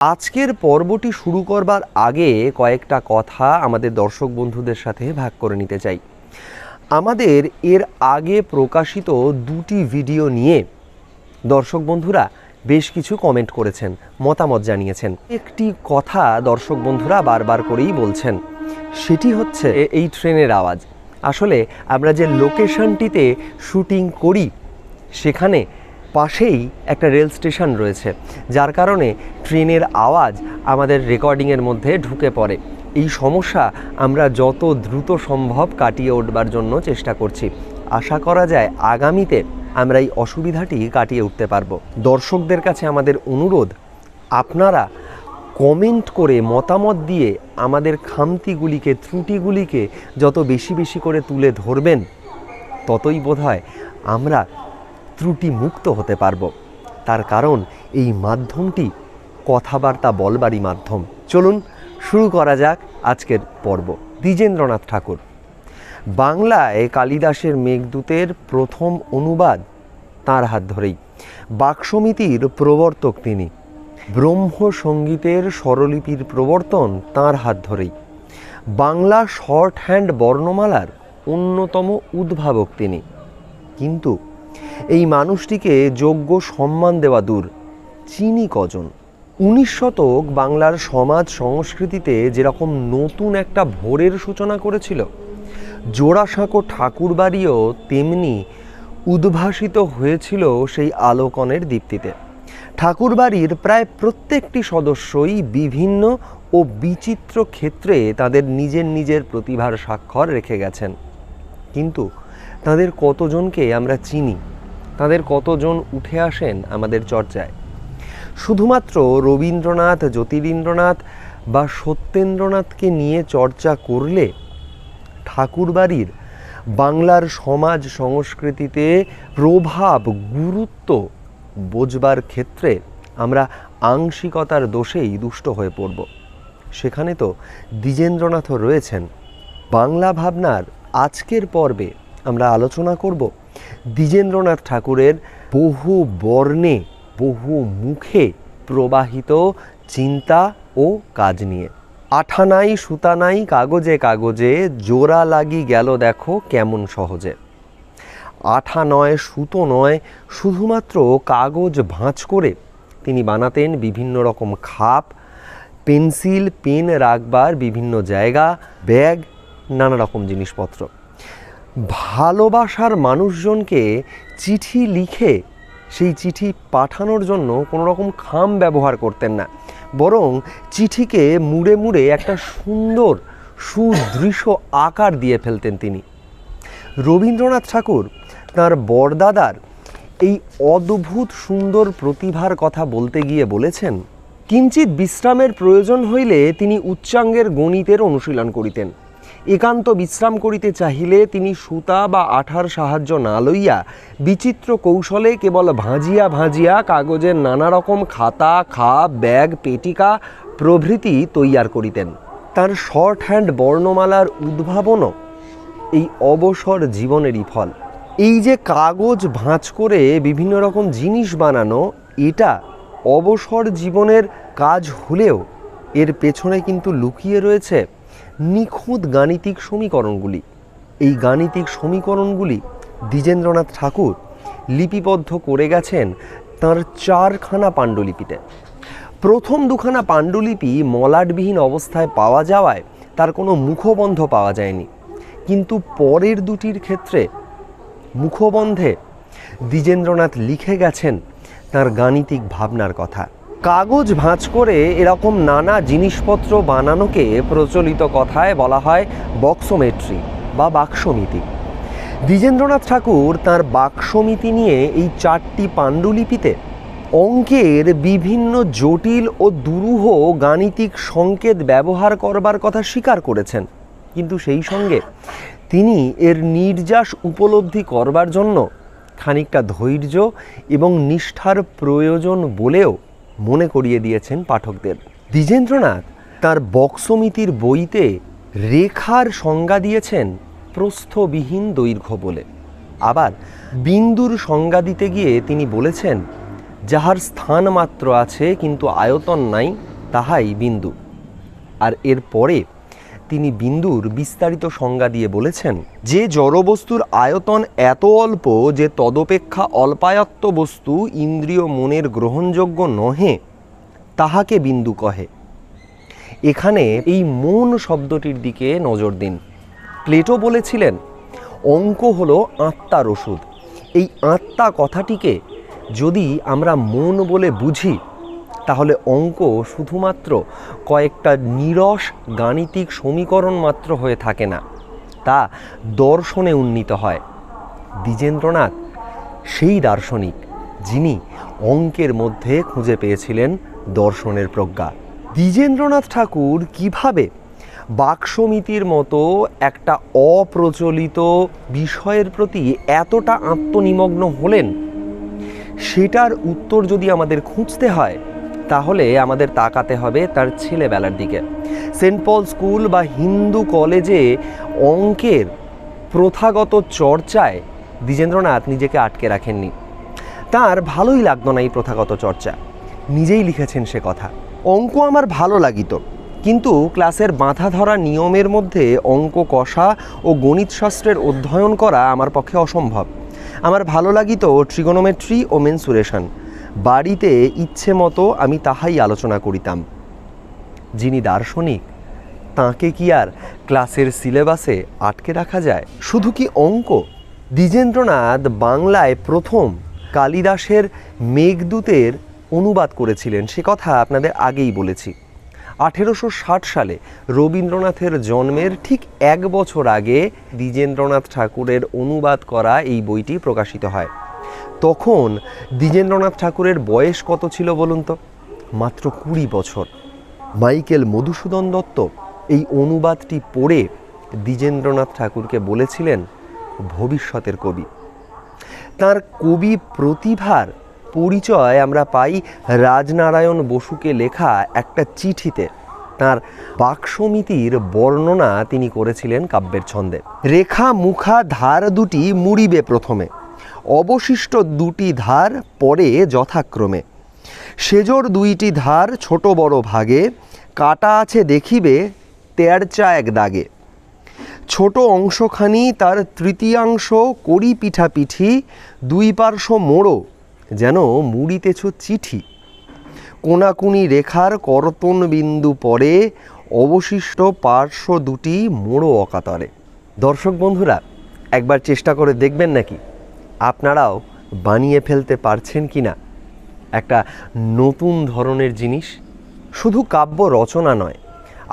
আজকের পর্বটি শুরু করবার আগে কয়েকটা কথা আমাদের দর্শক বন্ধুদের সাথে ভাগ করে নিতে চাই। আমাদের এর আগে প্রকাশিত দুটি ভিডিও নিয়ে দর্শক বন্ধুরা বেশ কিছু কমেন্ট করেছেন, মতামত জানিয়েছেন। একটি কথা দর্শক বন্ধুরা বারবার করেই বলছেন, সেটি হচ্ছে এই ট্রেনের আওয়াজ। আসলে আমরা যে লোকেশনটিতে শুটিং করি, সেখানে পাশেই একটা রেল স্টেশন রয়েছে, যার কারণে ট্রেনের আওয়াজ আমাদের রেকর্ডিংয়ের মধ্যে ঢুকে পড়ে। এই সমস্যা আমরা যত দ্রুত সম্ভব কাটিয়ে উঠবার জন্য চেষ্টা করছি। আশা করা যায় আগামীতে আমরা এই অসুবিধাটি কাটিয়ে উঠতে পারব। দর্শকদের কাছে আমাদের অনুরোধ, আপনারা কমেন্ট করে মতামত দিয়ে আমাদের খামতিগুলিকে, ত্রুটিগুলিকে যত বেশি বেশি করে তুলে ধরবেন, ততই বোধহয় আমরা ত্রুটি মুক্ত হতে পারব। তার কারণ এই মাধ্যমটি কথাবার্তা বলবারই মাধ্যম। চলুন শুরু করা যাক আজকের পর্ব। দ্বিজেন্দ্রনাথ ঠাকুর। বাংলায় কালিদাসের মেঘদূতের প্রথম অনুবাদ তার হাত ধরেই। বাকসমিতির প্রবর্তক তিনি। ব্রহ্ম সঙ্গীতের স্বরলিপির প্রবর্তন তার হাত ধরেই। বাংলা শর্ট হ্যান্ড বর্ণমালার অন্যতম উদ্ভাবক তিনি। কিন্তু এই মানুষটিকে যোগ্য সম্মান দেওয়া দূর। চিনি কজন? উনিশ শতক বাংলার সমাজ সংস্কৃতিতে যেরকম নতুন একটা ভোরের সূচনা করেছিল, জোড়াসাঁকো ঠাকুরবাড়িও তেমনি উদ্ভাসিত হয়েছিল সেই আলোকনের দীপ্তিতে। ঠাকুরবাড়ির প্রায় প্রত্যেকটি সদস্যই বিভিন্ন ও বিচিত্র ক্ষেত্রে তাদের নিজের নিজের প্রতিভার স্বাক্ষর রেখে গেছেন। কিন্তু তাদের কতজনকে আমরা চিনি? তাদের কতজন উঠে আসেন আমাদের চর্চায়? শুধুমাত্র রবীন্দ্রনাথ, জ্যোতিরিন্দ্রনাথ বা সত্যেন্দ্রনাথকে নিয়ে চর্চা করলে ঠাকুরবাড়ির বাংলার সমাজ সংস্কৃতিতে প্রভাব, গুরুত্ব বোঝবার ক্ষেত্রে আমরা আংশিকতার দোষেই দুষ্ট হয়ে পড়ব। সেখানে তো দ্বিজেন্দ্রনাথও রয়েছেন। বাংলা ভাবনার আজকের পর্বে আমরা আলোচনা করব দ্বিজেন্দ্রনাথ ঠাকুরের বহু বর্ণে, বহু মুখে প্রবাহিত চিন্তা ও কাজ নিয়ে। আঠা নাই সুতা নাই কাগজে কাগজে জোড়া লাগি গেল দেখো কেমন সহজে। আঠা নয়, সুতো নয়, শুধুমাত্র কাগজ ভাঁজ করে তিনি বানাতেন বিভিন্ন রকম খাপ, পেন্সিল, পেন রাখবার বিভিন্ন জায়গা, ব্যাগ, নানা রকম জিনিসপত্র। ভালোবাসার মানুষজনকে চিঠি লিখে সেই চিঠি পাঠানোর জন্য কোনো রকম খাম ব্যবহার করতেন না। বরং চিঠিকে মুড়ে মুড়ে একটা সুন্দর, সুদৃশ্য আকার দিয়ে ফেলতেন তিনি। রবীন্দ্রনাথ ঠাকুর তার বরদাদার এই অদ্ভুত সুন্দর প্রতিভার কথা বলতে গিয়ে বলেছেন কিঞ্চিত বিশ্রামের প্রয়োজন হইলে তিনি উচ্চাঙ্গের গণিতের অনুশীলন করিতেন। একান্ত বিশ্রাম করিতে চাহিলে তিনি সুতা বা আঠার সাহায্য না লইয়া বিচিত্র কৌশলে কেবল ভাঁজিয়া ভাঁজিয়া কাগজের নানা রকম খাতা, খাপ, ব্যাগ, পেটিকা প্রভৃতি তৈয়ার করিতেন। তার শর্ট হ্যান্ড বর্ণমালার উদ্ভাবনও এই অবসর জীবনেরই ফল। এই যে কাগজ ভাঁজ করে বিভিন্ন রকম জিনিস বানানো, এটা অবসর জীবনের কাজ হলেও এর পেছনে কিন্তু লুকিয়ে রয়েছে নিখুঁত গাণিতিক সমীকরণগুলি। এই গাণিতিক সমীকরণগুলি দ্বিজেন্দ্রনাথ ঠাকুর লিপিবদ্ধ করে গেছেন তাঁর চারখানা পাণ্ডুলিপিতে। প্রথম দুখানা পাণ্ডুলিপি মলাটবিহীন অবস্থায় পাওয়া যাওয়ায় তার কোনো মুখবন্ধ পাওয়া যায়নি। কিন্তু পরের দুটির ক্ষেত্রে মুখবন্ধে দ্বিজেন্দ্রনাথ লিখে গেছেন তার গাণিতিক ভাবনার কথা। কাগজ ভাঁজ করে এরকম নানা জিনিসপত্র বানানোকে প্রচলিত কথায় বলা হয় বক্সোমেট্রি বা বাক্সমিতি। দ্বিজেন্দ্রনাথ ঠাকুর তার বাক্সমিতি নিয়ে এই চারটি পাণ্ডুলিপিতে অঙ্কের বিভিন্ন জটিল ও দুরূহ গাণিতিক সংকেত ব্যবহার করবার কথা স্বীকার করেছেন। কিন্তু সেই সঙ্গে তিনি এর নির্যাস উপলব্ধি করবার জন্য খানিকটা ধৈর্য এবং নিষ্ঠার প্রয়োজন বলেও মনে করিয়ে দিয়েছেন পাঠকদের। দ্বিজেন্দ্রনাথ তার বক্সমিতির বইতে রেখার সংজ্ঞা দিয়েছেন প্রস্থবিহীন দৈর্ঘ্য বলে। আবার বিন্দুর সংজ্ঞা দিতে গিয়ে তিনি বলেছেন, যাহার স্থান মাত্র আছে কিন্তু আয়তন নাই, তাহাই বিন্দু। আর এর পরে তিনি বিন্দুর বিস্তারিত সংজ্ঞা দিয়ে বলেছেন, যে জড়বস্তুর আয়তন এত অল্প যে তদপেক্ষা অল্পায়ত্ত বস্তু ইন্দ্রিয় মনের গ্রহণযোগ্য নহে, তাহাকে বিন্দু কহে। এখানে এই মন শব্দটির দিকে নজর দিন। প্লেটো বলেছিলেন, অঙ্ক হলো আত্মার ওষুধ। এই আত্মা কথাটিকে যদি আমরা মন বলে বুঝি তাহলে অঙ্ক শুধুমাত্র কয়েকটা নিরস গাণিতিক সমীকরণ মাত্র হয়ে থাকে না, তা দর্শনে উন্নীত হয়। দ্বিজেন্দ্রনাথ, সেই দার্শনিক যিনি অঙ্কের মধ্যে খুঁজে পেয়েছিলেন দর্শনের প্রজ্ঞা। দ্বিজেন্দ্রনাথ ঠাকুর কীভাবে বাক্সমিতির মতো একটা অপ্রচলিত বিষয়ের প্রতি এতটা আত্মনিমগ্ন হলেন, সেটার উত্তর যদি আমাদের খুঁজতে হয় তাহলে আমাদের তাকাতে হবে তার ছেলেবেলার দিকে। সেন্ট পল স্কুল বা হিন্দু কলেজে অঙ্কের প্রথাগত চর্চায় দ্বিজেন্দ্রনাথ নিজেকে আটকে রাখেননি। তার ভালোই লাগতো না এই প্রথাগত চর্চা। নিজেই লিখেছেন সে কথা। অঙ্ক আমার ভালো লাগিত, কিন্তু ক্লাসের বাঁধা ধরা নিয়মের মধ্যে অঙ্ক কষা ও গণিতশাস্ত্রের অধ্যয়ন করা আমার পক্ষে অসম্ভব। আমার ভালো লাগিত ট্রিগোনোমেট্রি ও মেনসুরেশন। বাড়িতে ইচ্ছে মতো আমি তাহাই আলোচনা করিতাম। যিনি দার্শনিক, তাকে কি আর ক্লাসের সিলেবাসে আটকে রাখা যায়? শুধু কি অঙ্ক? দ্বিজেন্দ্রনাথ বাংলায় প্রথম কালিদাসের মেঘদূতের অনুবাদ করেছিলেন। সে কথা আপনাদের আগেই বলেছি। আঠেরোশো ষাট সালে রবীন্দ্রনাথের জন্মের ঠিক এক বছর আগে দ্বিজেন্দ্রনাথ ঠাকুরের অনুবাদ করা এই বইটি প্রকাশিত হয়। তখন দ্বিজেন্দ্রনাথ ঠাকুরের বয়স কত ছিল বলুন তো? মাত্র কুড়ি বছর। মাইকেল মধুসূদন দত্ত এই অনুবাদটি পড়ে দ্বিজেন্দ্রনাথ ঠাকুরকে বলেছিলেন ভবিষ্যতের কবি। তার কবি প্রতিভার পরিচয় আমরা পাই রাজনারায়ণ বসুকে লেখা একটা চিঠিতে। তার বাক্সমিতির বর্ণনা তিনি করেছিলেন কাব্যের ছন্দে। রেখা মুখা ধার দুটি মুড়িবে প্রথমে। অবশিষ্ট দুটি ধার পরে যথাক্রমে। সেজোর দুইটি ধার ছোট বড় ভাগে, কাটা আছে দেখিবে তেরচা এক দাগে। ছোট অংশখানি তার তৃতীয়াংশ করি পিঠাপিঠি, দুই পার্শ্ব মোড়ো, যেন মুড়িতেছ চিঠি। কোনাকুনি রেখার কর্তন বিন্দু পরে অবশিষ্ট পার্শ্ব দুটি মোড়ো অকাতরে। দর্শক বন্ধুরা, একবার চেষ্টা করে দেখবেন নাকি? আপনারাও বানিয়ে ফেলতে পারছেন কি না একটা নতুন ধরনের জিনিস? শুধু কাব্য রচনা নয়,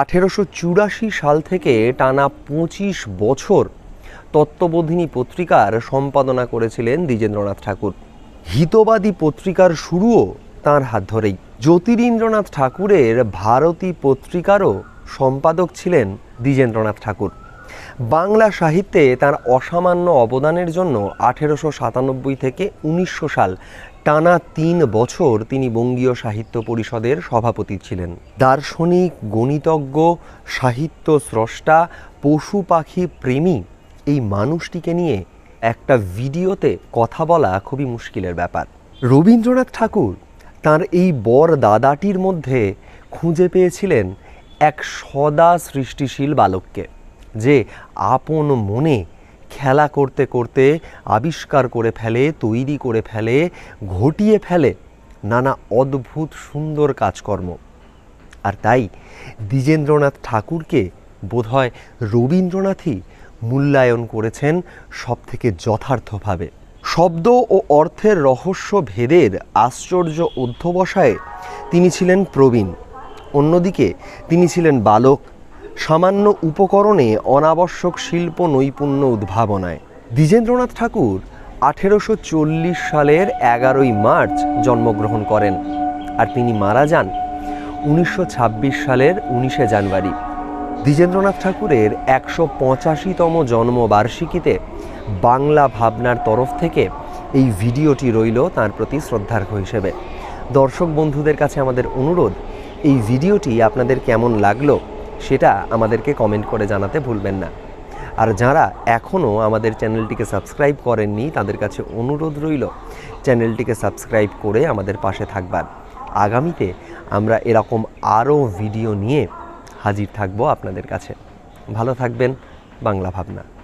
আঠেরোশো চুরাশি সাল থেকে টানা পঁচিশ বছর তত্ত্ববোধিনী পত্রিকার সম্পাদনা করেছিলেন দ্বিজেন্দ্রনাথ ঠাকুর। হিতবাদী পত্রিকার শুরুও তার হাত ধরেই। জ্যোতিরিন্দ্রনাথ ঠাকুরের ভারতী পত্রিকারও সম্পাদক ছিলেন দ্বিজেন্দ্রনাথ ঠাকুর। বাংলা সাহিত্যে তার অসামান্য অবদানের জন্য আঠেরোশো সাতানব্বই থেকে উনিশশো সাল টানা তিন বছর তিনি বঙ্গীয় সাহিত্য পরিষদের সভাপতি ছিলেন। দার্শনিক, গণিতজ্ঞ, সাহিত্য স্রষ্টা, পশু পাখি প্রেমী এই মানুষটিকে নিয়ে একটা ভিডিওতে কথা বলা খুবই মুশকিলের ব্যাপার। রবীন্দ্রনাথ ঠাকুর তার এই বর দাদাটির মধ্যে খুঁজে পেয়েছিলেন এক সদা সৃষ্টিশীল বালককে। যে আপন মনে খেলা করতে করতে আবিষ্কার করে ফেলে, তৈরি করে ফেলে, ঘটিয়ে ফেলে নানা অদ্ভুত সুন্দর কাজকর্ম। আর তাই দ্বিজেন্দ্রনাথ ঠাকুরকে বোধহয় রবীন্দ্রনাথই মূল্যায়ন করেছেন সবথেকে যথার্থভাবে। শব্দ ও অর্থের রহস্য ভেদের আশ্চর্য অধ্যবসায়ে তিনি ছিলেন প্রবীণ। অন্যদিকে তিনি ছিলেন বালক সামান্য উপকরণে অনাবশ্যক শিল্প নৈপুণ্য উদ্ভাবনায়। দ্বিজেন্দ্রনাথ ঠাকুর আঠেরোশো চল্লিশ সালের এগারোই মার্চ জন্মগ্রহণ করেন আর তিনি মারা যান উনিশশো ছাব্বিশ সালের উনিশে জানুয়ারি। দ্বিজেন্দ্রনাথ ঠাকুরের একশো পঁচাশিতম জন্মবার্ষিকীতে বাংলা ভাবনার তরফ থেকে এই ভিডিওটি রইল তার প্রতি শ্রদ্ধার্ঘ হিসেবে। দর্শক বন্ধুদের কাছে আমাদের অনুরোধ, এই ভিডিওটি আপনাদের কেমন লাগল সেটা আমাদেরকে কমেন্ট করে জানাতে ভুলবেন না। আর যারা এখনও আমাদের চ্যানেলটিকে সাবস্ক্রাইব করেননি, তাদের কাছে অনুরোধ রইল, চ্যানেলটিকে সাবস্ক্রাইব করে আমাদের পাশে থাকবার। আগামীতে আমরা এরকম আরও ভিডিও নিয়ে হাজির থাকব আপনাদের কাছে। ভালো থাকবেন, বাংলা ভাবনা।